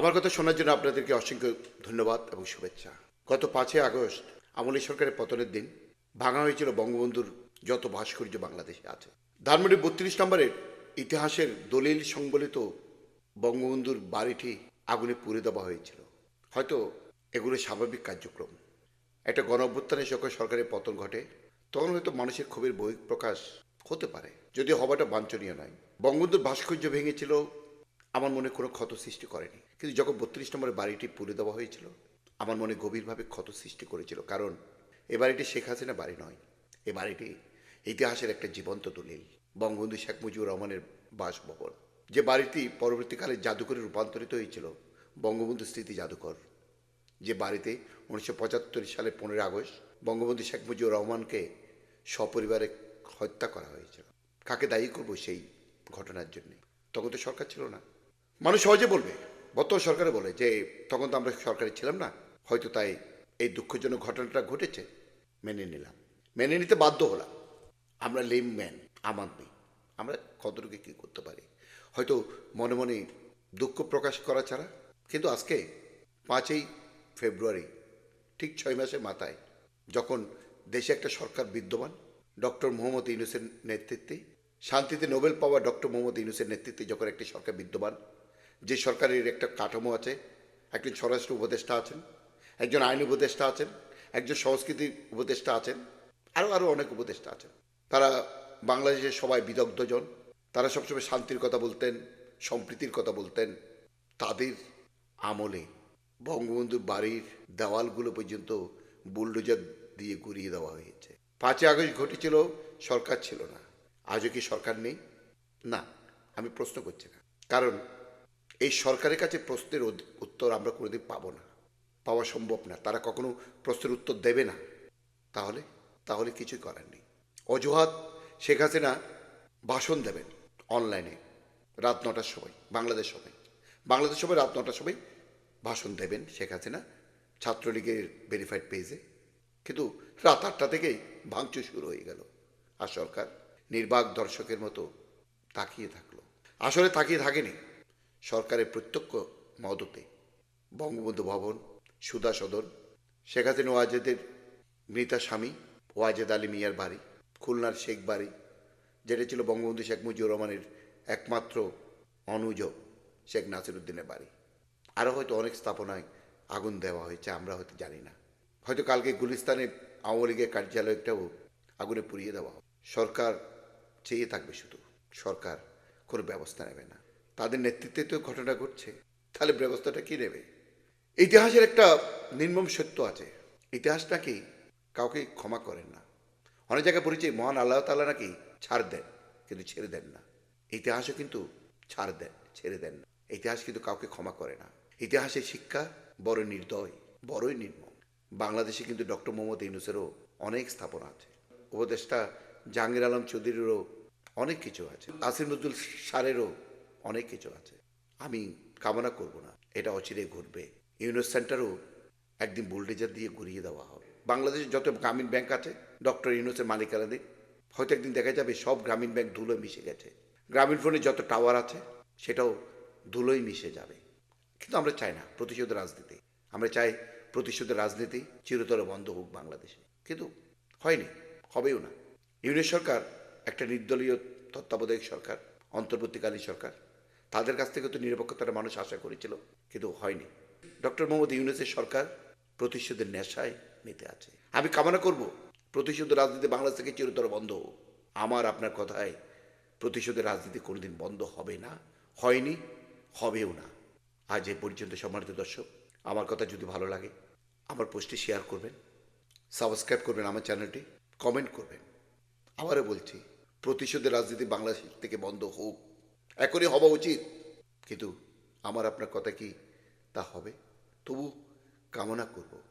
আমার কথা শোনার জন্য আপনাদেরকে অসংখ্য ধন্যবাদ এবং শুভেচ্ছা। গত পাঁচই আগস্ট আমলি সরকারের পতনের দিন ভাঙা হয়েছিল বঙ্গবন্ধুর যত ভাস্কর্য বাংলাদেশে আছে। ধানমন্ডি বত্রিশ নম্বরের ইতিহাসের দলিল সংবলিত বঙ্গবন্ধুর বাড়িটি আগুনে পুড়ে দেওয়া হয়েছিল। হয়তো এগুলো স্বাভাবিক কার্যক্রম। একটা গণ অভ্যুত্থানে যখন সরকারের পতন ঘটে, তখন হয়তো মানুষের ক্ষোভের বহিঃপ্রকাশ হতে পারে। যদিও হওয়াটা বাঞ্ছনীয় নয়। বঙ্গবন্ধুর ভাস্কর্য ভেঙেছিল আমার মনে কোনো ক্ষত সৃষ্টি করেনি। কিন্তু যখন বত্রিশ নম্বরের বাড়িটি পুড়ে দেওয়া হয়েছিল, আমার মনে গভীরভাবে ক্ষত সৃষ্টি করেছিল। কারণ এ বাড়িটি শেখ হাসিনা বাড়ি নয়। এ বাড়িটি ইতিহাসের একটা জীবন্ত দলিল, বঙ্গবন্ধু শেখ মুজিবুর রহমানের বাসভবন। যে বাড়িটি পরবর্তীকালে জাদুঘরে রূপান্তরিত হয়েছিল বঙ্গবন্ধু স্মৃতি জাদুঘর। যে বাড়িতে উনিশশো পঁচাত্তর সালে পনেরোই আগস্ট বঙ্গবন্ধু শেখ মুজিবুর রহমানকে সপরিবারে হত্যা করা হয়েছিল। কাকে দায়ী করব সেই ঘটনার জন্য? তখন তো সরকার ছিল না। মানুষ সহজে বলবে। বর্তমান সরকারে বলে যে, তখন তো আমরা সরকারে ছিলাম না। হয়তো তাই এই দুঃখজনক ঘটনাটা ঘটেছে। মেনে নিলাম। মেনে নিতে বাধ্য হলাম। আমরা লেম ম্যান আমাদমি আমরা কতটুকু কী করতে পারি? হয়তো মনে মনে দুঃখ প্রকাশ করা ছাড়া। কিন্তু আজকে পাঁচই ফেব্রুয়ারি, ঠিক ছয় মাসের মাথায়, যখন দেশে একটা সরকার বিদ্যমান, ডক্টর মোহাম্মদ ইউনুসের নেতৃত্বে, শান্তিতে নোবেল পাওয়া ডক্টর মোহাম্মদ ইউনুসের নেতৃত্বে যখন একটি সরকার বিদ্যমান যে সরকারের একটা কাঠামো আছে, একজন স্বরাষ্ট্র উপদেষ্টা আছেন, একজন আইন উপদেষ্টা আছেন, একজন সংস্কৃতি উপদেষ্টা আছেন আরও আরও অনেক উপদেষ্টা আছেন। তারা বাংলাদেশের সবাই বিদগ্ধজন তারা সবসময় শান্তির কথা বলতেন, সম্প্রীতির কথা বলতেন। তাদের আমলে বঙ্গবন্ধুর বাড়ির দেওয়ালগুলো পর্যন্ত বুলডোজার দিয়ে ঘুরিয়ে দেওয়া হয়েছে। পাঁচই আগস্ট ঘটেছিল, সরকার ছিল না। আজও কি সরকার নেই? না, আমি প্রশ্ন করছি না। কারণ এই সরকারের কাছে প্রশ্নের উত্তর আমরা কোনোদিন পাবো না, পাওয়া সম্ভব না। তারা কখনো প্রশ্নের উত্তর দেবে না। তাহলে তাহলে কিছুই করার নেই। অজুহাত শেখ হাসিনা ভাষণ দেবেন অনলাইনে রাত নটার সময়, বাংলাদেশ সময়। বাংলাদেশ সময় রাত নটার সময় ভাষণ দেবেন শেখ হাসিনা ছাত্রলীগের ভেরিফাইড পেজে কিন্তু রাত আটটা থেকেই ভাঙচুর শুরু হয়ে গেল। আর সরকার নির্বাক দর্শকের মতো তাকিয়ে থাকল। আসলে তাকিয়ে থাকেনি। সরকারের প্রত্যক্ষ মদতে বঙ্গবন্ধু ভবন, সুধা সদন, শেখ হাসিনা ওয়াজেদের মৃতা স্বামী, ওয়াজেদ আলী মিয়ার বাড়ি, খুলনার শেখ বাড়ি, যেটা ছিল বঙ্গবন্ধু শেখ মুজিবুর রহমানের একমাত্র অনুজ শেখ নাসিরুদ্দিনের বাড়ি। আরও হয়তো অনেক স্থাপনায় আগুন দেওয়া হয়েছে, আমরা হয়তো জানি না। হয়তো কালকে গুলিস্তানে আওয়ামী লীগের কার্যালয়টাও আগুনে পুড়িয়ে দেওয়া সরকার চেয়ে থাকবে শুধু। সরকার কোনো ব্যবস্থা নেবে না। তাদের নেতৃত্বে তো ঘটনা ঘটছে। তাহলে ব্যবস্থাটা কি নেবে? ইতিহাসের একটা নির্মম সত্য আছে। ইতিহাস নাকি কাউকে ক্ষমা করেন না। অনেক জায়গায় পড়েছে, মহান আল্লাহ তাআলা নাকি ছাড় দেন, কিন্তু ছেড়ে দেন না। ইতিহাসও কিন্তু ছাড় দেন, ছেড়ে দেন না। ইতিহাস কিন্তু কাউকে ক্ষমা করে না। ইতিহাসের শিক্ষা বড় নির্দয়, বড়ই নির্মম। বাংলাদেশে কিন্তু ডক্টর মোহাম্মদ ইউনুসেরও অনেক স্থাপনা আছে। উপদেষ্টা জাহাঙ্গীর আলম চৌধুরীরও অনেক কিছু আছে। নজরুল সারেরও অনেক কিছু আছে। আমি কামনা করব না, এটা অচিরে ঘটবে। ইউনুস সেন্টারও একদিন বুলডেজার দিয়ে ঘুরিয়ে দেওয়া হবে। বাংলাদেশে যত গ্রামীণ ব্যাংক আছে, ডক্টর ইউনুসের মালিকানাধীন, হয়তো একদিন দেখা যাবে সব গ্রামীণ ব্যাংক ধুলোয় মিশে গেছে। গ্রামীণ ফোনে যত টাওয়ার আছে, সেটাও ধুলোয় মিশে যাবে। কিন্তু আমরা চাই না প্রতিশোধ রাজনীতি। আমরা চাই প্রতিশোধের রাজনীতি চিরতরে বন্ধ হোক বাংলাদেশে। কিন্তু হয়নি, হবেও না। ইউনিট সরকার একটা নির্দলীয় তত্ত্বাবধায়ক সরকার, অন্তর্বর্তীকালীন সরকার। তাদের কাছ থেকে তো নিরপেক্ষতার মানুষ আশা করেছিল, কিন্তু হয়নি। ডক্টর মোহাম্মদ ইউনুসের সরকার প্রতিশোধের নেশায় মেতে আছে। আমি কামনা করব, প্রতিশোধের রাজনীতি বাংলাদেশ থেকে চিরতর বন্ধ আমার আপনার কথায় প্রতিশোধের রাজনীতি কোনোদিন বন্ধ হবে না, হয়নি, হবেও না। আজ এ পর্যন্ত সম্মানিত দর্শক, আমার কথা যদি ভালো লাগে, আমার পোস্টটি শেয়ার করবেন, সাবস্ক্রাইব করবেন আমার চ্যানেলটি, কমেন্ট করবেন। আবারও বলছি, প্রতিশোধের রাজনীতি বাংলাদেশ থেকে বন্ধ হোক। এখনই হওয়া উচিত। কিন্তু আমার আপনার কথা কি তা হবে? তবু কামনা করব।